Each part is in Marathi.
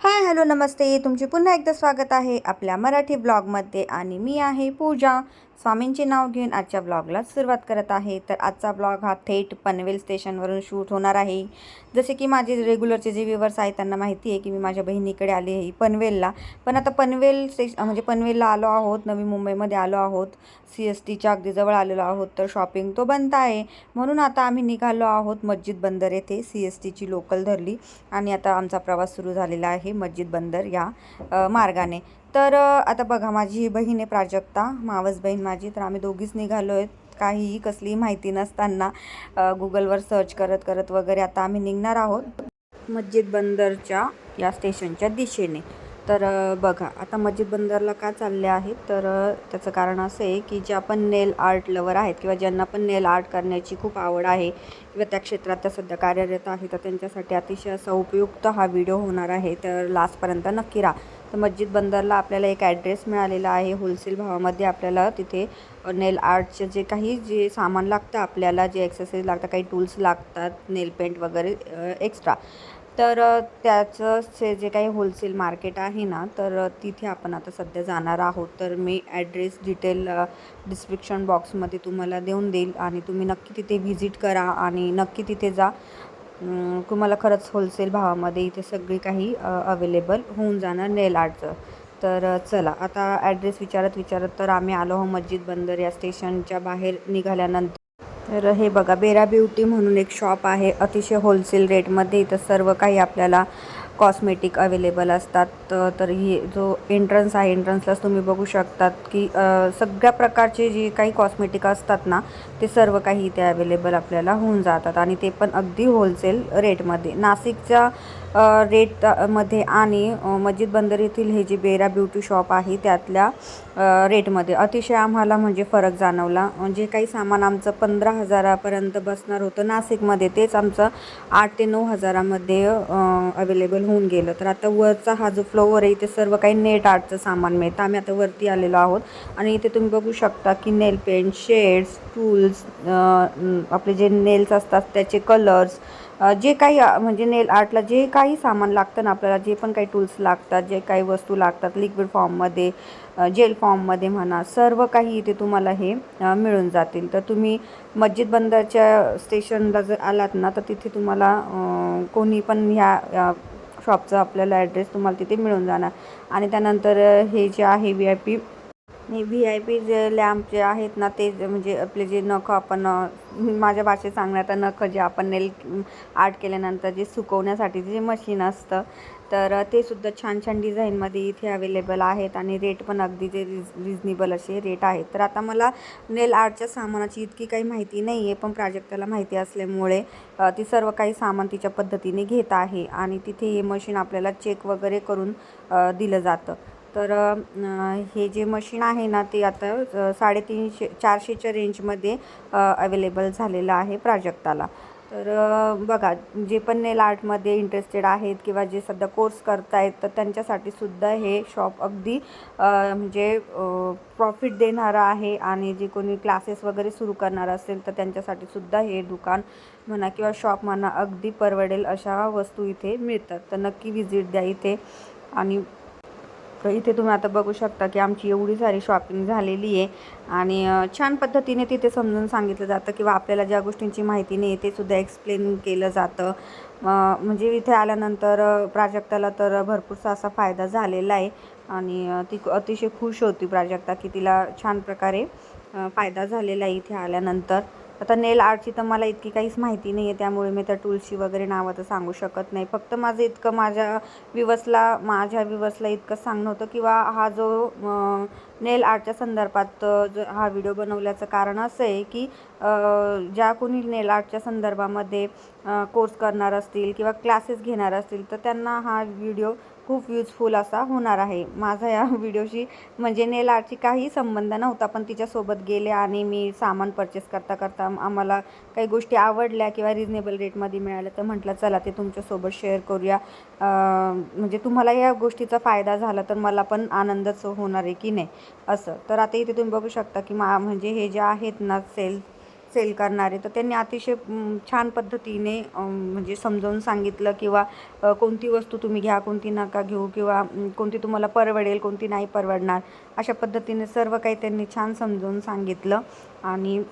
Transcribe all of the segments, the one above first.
हाय हॅलो नमस्ते. तुमचे पुन्हा एकदा स्वागत आहे आपल्या मराठी ब्लॉगमध्ये आणि मी आहे पूजा. स्वामींचे नाव घेऊन आजच्या ब्लॉगला सुरुवात करत आहे. तर आजचा ब्लॉग हा थेट पनवेल स्टेशनवरून शूट होणार आहे. जसे की माझे रेग्युलरचे जे व्ह्युअर्स आहेत त्यांना माहिती आहे की मी माझ्या बहिणीकडे आले आहे पनवेलला. पण आता पनवेल स्टेश म्हणजे पनवेलला आलो आहोत नवी मुंबईमध्ये आलो आहोत. सी एस टीच्या अगदी जवळ आलेलो आहोत तर शॉपिंग तो बंद आहे. म्हणून आता आम्ही निघालो आहोत मस्जिद बंदर येथे. सी एस टीची लोकल धरली आणि आता आमचा प्रवास सुरू झालेला आहे मस्जिद बंदर या मार्गाने. तर आता बघा माझी ही बहीण आहे प्राजक्ता मावस बहीण माझी. तर आम्ही दोघीच निघालो आहेत. काहीही कसलीही माहिती नसताना गुगलवर सर्च करत करत वगैरे आता आम्ही निघणार आहोत. मस्जिद बंदरच्या या स्टेशनच्या दिशेने. तर बघा आता मस्जिद बंदरला का चालले आहेत? तर त्याचं कारण असं आहे की जे आपण नेल आर्ट लवर आहेत किंवा ज्यांना पण नेल आर्ट करण्याची खूप आवड आहे किंवा त्या क्षेत्रात त्या सध्या कार्यरत आहे तर त्यांच्यासाठी अतिशय असा उपयुक्त हा व्हिडिओ होणार आहे. तर लास्टपर्यंत नक्की राहा. तर मस्जिद बंदरला आपल्याला एक ॲड्रेस मिळालेला आहे. होलसेल भावामध्ये आपल्याला तिथे नेल आर्टचे जे काही जे सामान लागतं आपल्याला जे एक्सरसाइज लागतं काही टूल्स लागतात नेल पेंट वगैरे एक्स्ट्रा तर त्याचंचे त्याचं जे काही होलसेल मार्केट आहे ना तर तिथे आपण आता सध्या जाणार आहोत. तर मी ॲड्रेस डिटेल डिस्क्रिप्शन बॉक्समध्ये तुम्हाला देऊन देईल आणि तुम्ही नक्की तिथे व्हिजिट करा आणि नक्की तिथे जा. तुम्हाला खरंच होलसेल भावामध्ये इथे सगळी काही अवेलेबल होऊन जाणार नेल आर्टचं तर चला आता ॲड्रेस विचारत विचारत तर आम्ही आलो आहोत मस्जिद बंदर या स्टेशनच्या बाहेर निघाल्यानंतर. तर हे बघा बेरा ब्युटी म्हणून एक शॉप आहे. अतिशय होलसेल रेटमध्ये इथं सर्व काही आपल्याला कॉस्मेटिक अवेलेबल असतात. तर ही जो एंट्रन्स आहे एंट्रन्सलाच तुम्ही बघू शकतात की सगळ्या प्रकारचे जे काही कॉस्मेटिक असतात ना ते सर्व काही इथे अवेलेबल आपल्याला होऊन जातात. आणि ते पण अगदी होलसेल रेटमध्ये नाशिकच्या रेटमध्ये आणि मस्जिद बंदर येथील हे जे बेरा ब्युटी शॉप आहे त्यातल्या रेटमध्ये. अतिशय आम्हाला म्हणजे फरक जाणवला. जे काही सामान आमचं पंधरा हजारापर्यंत बसणार होतं नाशिकमध्ये तेच आमचं आठ ते नऊ हजारामध्ये अवेलेबल होऊन गेलं. तर आता वरचा हा जो फ्लोअर आहे इथे सर्व काही नेट आर्टचं सामान मिळतं. आम्ही आता वरती आलेलो आहोत. आणि इथे तुम्ही बघू शकता की नेल पेंट शेड्स टूल्स आपले जे नेल्स असतात त्याचे कलर्स जे काही म्हणजे नेल आर्टला जे काही सामान लागतं ना आपल्याला जे पण काही टूल्स लागतात जे काही वस्तू लागतात लिक्विड फॉर्ममध्ये जेल फॉर्ममध्ये म्हणा सर्व काही इथे तुम्हाला हे मिळून जातील. तर तुम्ही मस्जिद बंदरच्या स्टेशनला जर आलात ना तर तिथे तुम्हाला कोणी पण ह्या शॉपचा आपल्याला ॲड्रेस तुम्हाला तिथे मिळून जाणार. आणि त्यानंतर हे जे आहे V I P V I P जे लॅम्प जे आहेत ना ते म्हणजे आपले जे नखं आपण माझ्या भाषेत सांगण्यात नखं जे आपण नेल आर्ट केल्यानंतर जे सुकवण्यासाठी जे मशीन असतं तर ते सुद्धा छान छान डिझाईनमध्ये इथे अवेलेबल आहेत आणि रेट पण अगदी जे रिज रिजनेबल असे रेट आहेत. तर आता मला नेल आर्टच्या सामानाची इतकी काही माहिती नाही आहे पण प्राजक्ताला माहिती असल्यामुळे ती सर्व काही सामान तिच्या पद्धतीने घेत आहे आणि तिथे हे मशीन आपल्याला चेक वगैरे करून दिलं जातं. तर हे जे मशीन आहे ना ते आता साडेतीनशे चारशेच्या रेंजमध्ये अवेलेबल झालेलं आहे प्राजक्ताला. तर बघा जे पण नेल आर्टमध्ये इंटरेस्टेड आहेत किंवा जे सध्या कोर्स करतायत तर त्यांच्यासाठी सुद्धा हे शॉप अगदी म्हणजे प्रॉफिट देणारं आहे आणि जे कोणी क्लासेस वगैरे सुरू करणार असेल तर त्यांच्यासाठी सुद्धा हे दुकान म्हणा किंवा शॉप म्हणा अगदी परवडेल अशा वस्तू इथे मिळतात. तर नक्की व्हिजिट द्या इथे आणि तर इथे तुम्ही आता बघू शकता की आमची एवढी सारी शॉपिंग झालेली आहे. आणि छान पद्धतीने तिथे समजून सांगितलं जातं किंवा आपल्याला ज्या गोष्टींची माहिती नाही ते सुद्धा एक्सप्लेन केलं जातं. म्हणजे इथे आल्यानंतर प्राजक्ताला तर भरपूरसा असा फायदा झालेला आहे. आणि ती अतिशय खुश होती प्राजक्ता की तिला छान प्रकारे फायदा झालेला आहे इथे आल्यानंतर. आता नेल आर्टची तर मला इतकी काहीच माहिती नाही आहे त्यामुळे मी त्या टूल्सची वगैरे नावं तर सांगू शकत नाही. फक्त माझं इतकं माझ्या विवसला माझ्या विवसला इतकं सांगणं होतं किंवा हा जो नेल आर्टच्या संदर्भात जो हा व्हिडिओ बनवल्याचं कारण असं आहे की ज्या कोणी नेल आर्टच्या संदर्भामध्ये कोर्स करणार असतील किंवा क्लासेस घेणार असतील तर त्यांना हा व्हिडिओ खूप युजफुल असा होणार आहे. माझा या व्हिडिओशी म्हणजे नेल आर्टची काही संबंध नव्हता पण तिच्यासोबत गेले आणि मी सामान परचेस करता करता आम्हाला काही गोष्टी आवडल्या किंवा रिजनेबल रेटमध्ये मिळाल्या तर म्हटलं चला ते तुमच्यासोबत शेअर करूया. म्हणजे तुम्हाला या गोष्टीचा फायदा झाला तर मला पण आनंदच होणार आहे की नाही असं. तर आता इथे तुम्ही बघू शकता की मा म्हणजे हे जे आहेत ना सेल सेल करणारे तर त्यांनी अतिशय छान पद्धतीने म्हणजे समजावून सांगितलं किंवा कोणती वस्तू तुम्ही घ्या कोणती नका घेऊ किंवा कोणती तुम्हाला परवडेल कोणती नाही परवडणार अशा पद्धतीने सर्व काही त्यांनी छान समजावून सांगितलं. आणि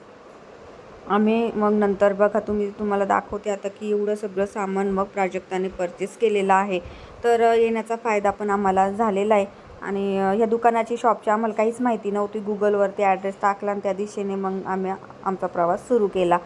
आम्ही मग नंतर बघा तुम्ही तुम्हाला दाखवते आता की एवढं सगळं सामान मग प्राजक्ताने परचेस केलेलं आहे. तर येण्याचा फायदा पण आम्हाला झालेला आहे. आणि ह्या दुकानाची शॉपची आम्हाला काहीच माहिती नव्हती. गुगलवरती ॲड्रेस टाकला आणि त्या दिशेने मग आम्ही आमचा प्रवास सुरू केला.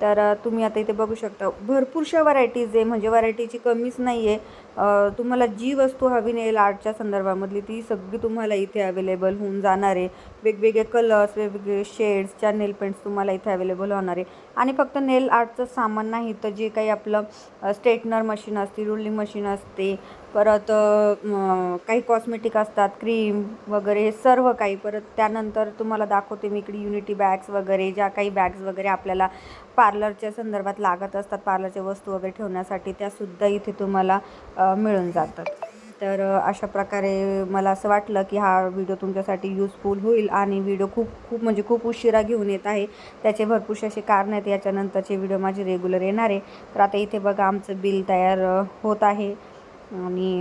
तर तुम्ही आता इथे बघू शकता भरपूरशा व्हरायटीज आहे. म्हणजे व्हरायटीची कमीच नाही आहे तुम्हाला जी वस्तू हवी नेल आर्टच्या संदर्भामधली ती सगळी तुम्हाला इथे अवेलेबल होऊन जाणार आहे. वेगवेगळे कलर्स वेगवेगळे शेड्सच्या नेल पेंट्स तुम्हाला इथे अवेलेबल होणार आहे. आणि फक्त नेल आर्टचं सामान नाही तर जे काही आपलं स्ट्रेटनर मशीन असते रुलिंग मशीन असते परत काही कॉस्मेटिक असतात क्रीम वगैरे हे सर्व काही. परत त्यानंतर तुम्हाला दाखवते मी इकडे युनिटी बॅग्स वगैरे ज्या काही बॅग्स वगैरे आपल्याला पार्लरच्या संदर्भात लागत असतात पार्लरच्या वस्तू वगैरे ठेवण्यासाठी त्यासुद्धा इथे तुम्हाला मिळून जातात. तर अशा प्रकारे मला असं वाटलं की हा व्हिडिओ तुमच्यासाठी यूजफुल होईल आणि व्हिडिओ खूप खूप म्हणजे खूप उशिरा घेऊन येत आहे. त्याचे भरपूरसे असे कारण आहेत. याच्यानंतरचे व्हिडिओ माझे रेग्युलर येणार आहे. तर आता इथे बघा आमचं बिल तयार होत आहे. आणि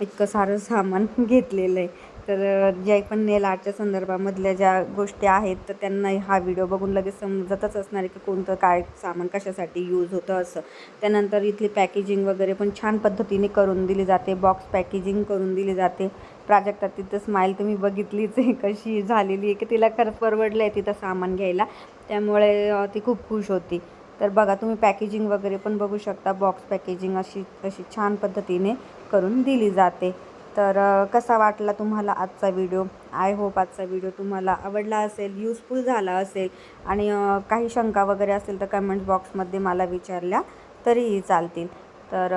इतकं सारं सामान घेतलेलं आहे. तर जे पण नेल आर्टच्या संदर्भामधल्या ज्या गोष्टी आहेत तर त्यांना हा व्हिडिओ बघून लगेच समजतच असणार आहे की कोणतं काय सामान कशासाठी यूज होतं असं. त्यानंतर इथली पॅकेजिंग वगैरे पण छान पद्धतीने करून दिली जाते बॉक्स पॅकेजिंग करून दिली जाते. प्राजक्ता तिथं स्माईल तुम्ही बघितलीच आहे कशी झालेली आहे की तिला खरंच परवडलं आहे तिथं सामान घ्यायला. त्यामुळे ती खूप खुश होती. तर बघा तुम्ही पॅकेजिंग वगैरे पण बघू शकता बॉक्स पॅकेजिंग अशी अशी छान पद्धतीने करून दिली जाते. तर कसा वाटला तुम्हाला आजचा व्हिडिओ? आय होप आजचा व्हिडिओ तुम्हाला आवडला असेल यूजफुल झाला असेल आणि काही शंका वगैरे असेल तर कमेंट बॉक्समध्ये मला विचारल्या तरीही चालतील. तर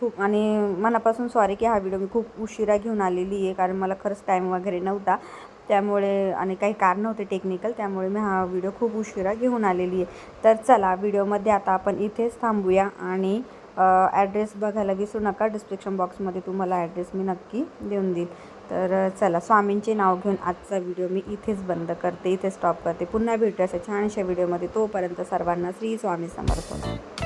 खूप आणि मनापासून सॉरी की हा व्हिडिओ मी खूप उशिरा घेऊन आलेली आहे कारण मला खरंच टाईम वगैरे नव्हता. त्यामुळे आणि काही कारण होते टेक्निकल त्यामुळे मी हा व्हिडिओ खूप उशिरा घेऊन आलेली आहे. तर चला व्हिडिओमध्ये आता आपण इथेच थांबूया आणि ॲड्रेस बघायला विसरू नका. डिस्क्रिप्शन बॉक्समध्ये तुम्हाला ॲड्रेस मी नक्की देऊन देईल. तर चला स्वामींचे नाव घेऊन आजचा व्हिडिओ मी इथेच बंद करते इथे स्टॉप करते. पुन्हा भेटू अशा छानशा व्हिडिओमध्ये तोपर्यंत सर्वांना श्री स्वामी समर्पण.